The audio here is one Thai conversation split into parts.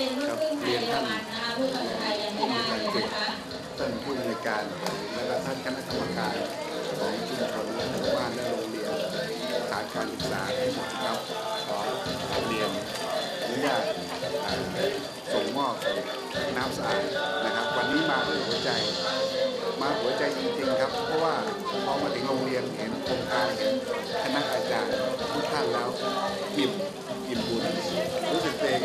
เป็นลูกครึ่งไทยเยอรมันนะคะพูดภาษาไทยยังไม่ได้เลยนะคะท่านผู้อำนวยการและก็ท่านคณะกรรมการของชุมชนและหมู่บ้านและโรงเรียนสถานการศึกษาทั้งหมดครับขอเรียนอนุญาตส่งมอบน้ำสะอาดนะครับ วันนี้มาด้วยหัวใจมาหัวใจจริงๆครับ เพราะว่าพอมาถึงโรงเรียนเห็นโครงการเห็นคณะอาจารย์ทุกท่านแล้วอิ่มอิ่มบุญรู้สึกตัวเอง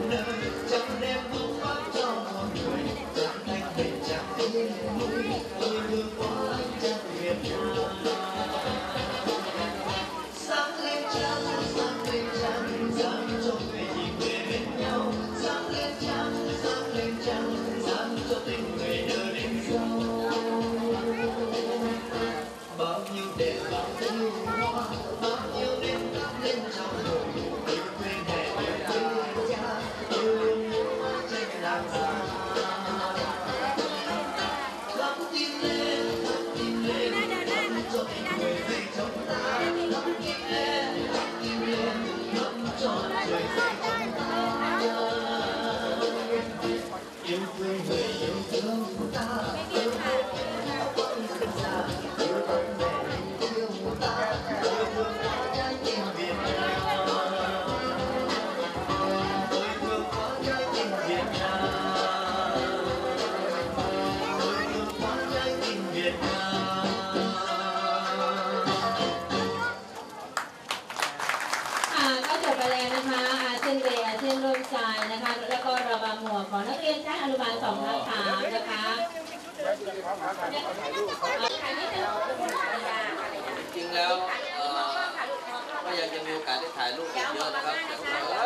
No. หมวกของนักเรียนชั้นอนุบาลสองทับสามนะคะจริงแล้วก็ยังจะมีโอกาสได้ถ่ายรูปเยอะนะครับแต่ว่า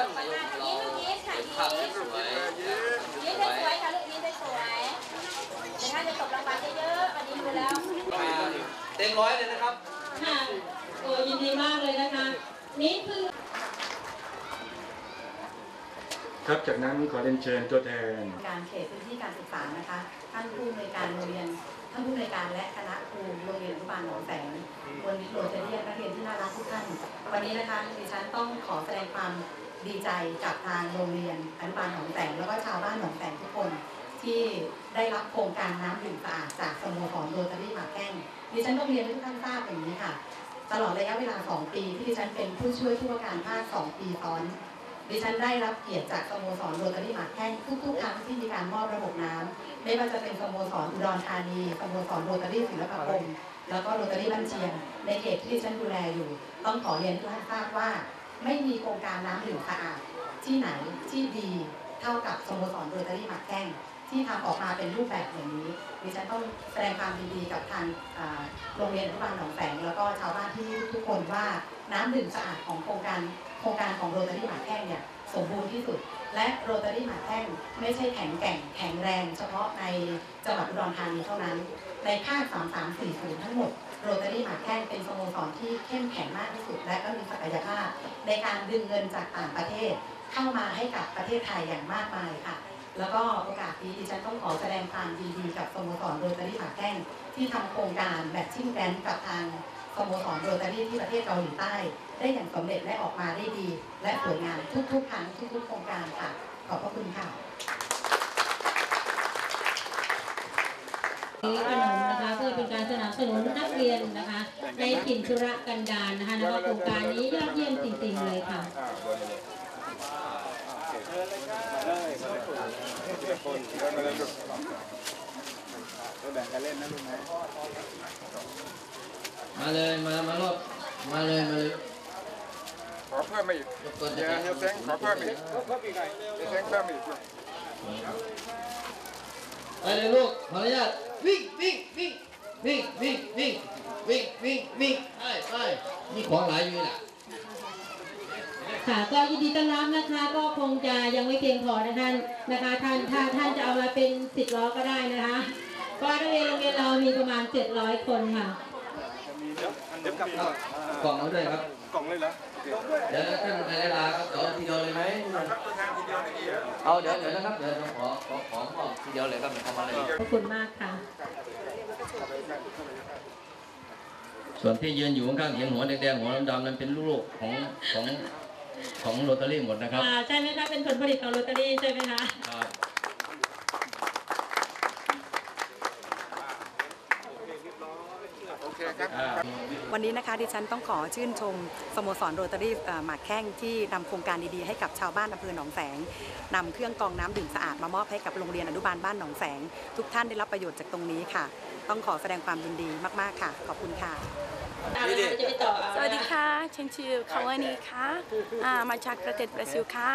เราเป็นภาพที่สวยสวยสวยแต่ถ้าจะตกรางวัลเยอะๆวันนี้ดูแล้วเต็มร้อยเลยนะครับค่ะโอ้ยินดีมากเลยนะคะนี่คือ ครับจากนั้นขอเรียนเชิญตัวแทน การเขตพื้นที่การศึกษานะคะ ท่านผู้อำนวยการโรงเรียน ท่านผู้อำนวยการและคณะครูโรงเรียนอนุบาลหนองแสงบนโรเตเรียนนักเรียนที่น่ารักทุกท่าน วันนี้นะคะดิฉันต้องขอแสดงความดีใจกับทางโรงเรียนอนุบาลหนองแสงแล้วก็ชาวบ้านหนองแสงทุกคน ที่ได้รับโครงการน้ำดื่มสะอาดจากสโมสรโรตารี่หมากแข้งดิฉันต้องเรียนให้ทุกท่านทราบอย่างนี้ค่ะ ตลอดระยะเวลา 2 ปีที่ดิฉันเป็นผู้ช่วยผู้ว่าการภาค 2 ปีซ้อน ดิฉันได้รับเกียรติจากสโมสรโรตารี่หมากแข้งทุกๆครั้งที่มีการมอบระบบน้ำไม่ว่าจะเป็นสโมสรอุดรธานีสโมสรโรตารี่ศิลปาคมแล้วก็โรตารี่บ้านเชียง ในเขตที่ดิฉันดูแลอยู่ ต้องขอเรียนให้ทุกท่านทราบว่า ไม่มีโครงการน้ำดื่มสะอาดที่ไหนที่ดีเท่ากับสโมสรโรตารี่หมากแข้งที่ทำออกมาเป็นรูปแบบอย่างนี้ดิฉันต้องแสดงความดีกับทางโรงเรียนอนุบาลหนองแสงแล้วก็ คนว่าน้ำดื่มสะอาดของโครงการโครงการของโรตารี่หมากแข้งเนี่ยสมบูรณ์ที่สุด และโรตารี่หมาแท่งไม่ใช่แข็งแกร่งแข็งแรง เฉพาะในจังหวัดอุดรธานีเท่านั้น ในภาค 3340 ทั้งหมดโรตารี่หมาแท่งเป็นสโมสรที่เข้มแข็งมากที่สุด และก็มีศักยภาพ ในการดึงเงินจากต่างประเทศ เข้ามาให้กับประเทศไทยอย่างมากมายค่ะแล้วก็โอกาสนี้ดิฉันต้องขอแสดงความยินดีกับสโมสรโรตารี่หมาแท่งที่ทำโครงการแบบชิ่งแกรนด์กับทาง สโมสรโรตารี่ที่ประเทศเกาหลีใต้ ได้อย่างสำเร็จและออกมาได้ดี และสวยงามทุกๆครั้งทุกๆโครงการค่ะ ขอบพระคุณค่ะซื้ขนมนะคะเพื่อเป็นการสนับสนุนนักเรียนนะคะ ในถิ่นธุระกันดารนะคะแล้วก็โครงการนี้ยอดเยี่ยมจริงๆเลยค่ะแบ่งกันเล่นนะลูกนะ มาเลยมามารอบมาเลยมาเลยขอเพิ่มมาอีกยกตัวเดี๋ยวเฮียเซ้งขอเพิ่มอีกเพิ่มอีกไงเฮียเซ้งเพิ่มอีกไปเลยลูกขออนุญาตวิ่งวิ่งวิ่งวิ่งวิ่งวิ่งวิ่งวิ่งวิ่งไปไปมีของหลายอยู่นี่แหละค่ะก็ยินดีต้อนรับนะคะก็คงจะยังไม่เพียงพอนะท่านนะคะท่านถ้าท่านจะเอามาเป็นสิบล้อก็ได้นะคะเพราะว่านักเรียนโรงเรียนเรามีประมาณ 700 คนค่ะ กล่องมาด้วยครับ กล่องเลยเหรอเดี๋ยวท่านนายลาครับเดี๋ยวทีเดียวเลยไหมเอาเดี๋ยวเดี๋ยวนะครับ เดี๋ยวขอขอขอมอบทีเดียวเลยครับเดี๋ยวเข้ามาเลยขอบคุณมากค่ะ ส่วนที่ยืนอยู่ข้างๆเห็นหัวแดงๆหัวดำๆนั้นเป็นลูกของของของโรตารี่หมดนะครับอ่าใช่ไหมคะ เป็นผลผลิตของโรตารี่ใช่ไหมคะครับ โอเคครับ อ่า วันนี้นะคะดิฉันต้องขอชื่นชมสโมสรโรตารี่เอ่อหมากแข้งที่นำโครงการดีๆให้กับชาวบ้านอำเภอหนองแสงนำเครื่องกรองน้ำดื่มสะอาดมามอบให้กับโรงเรียนอนุบาลบ้านหนองแสง ทุกท่านได้รับประโยชน์จากตรงนี้ค่ะ ต้องขอแสดงความยินดีมากๆค่ะ ขอบคุณค่ะจะไปต่อสวัสดีค่ะฉันชื่อคาวานีค่ะอ่ามาจากประเทศบราซิลค่ะ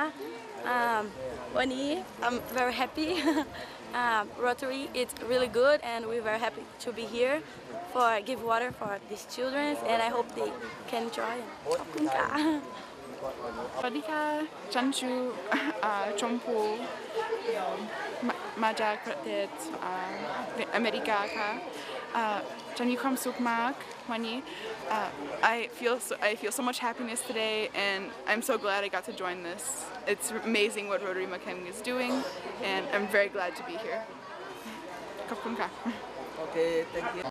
I'm very happy. uh, Rotary it's really good and we're very happy to be here for give water for these children and I hope they can enjoy. America. John Yukram Sukmak, Wani. Uh, I feel so, I feel so much happiness today, and I'm so glad I got to join this. It's amazing what Rotary Mackem is doing, and I'm very glad to be here. Okay, thank you.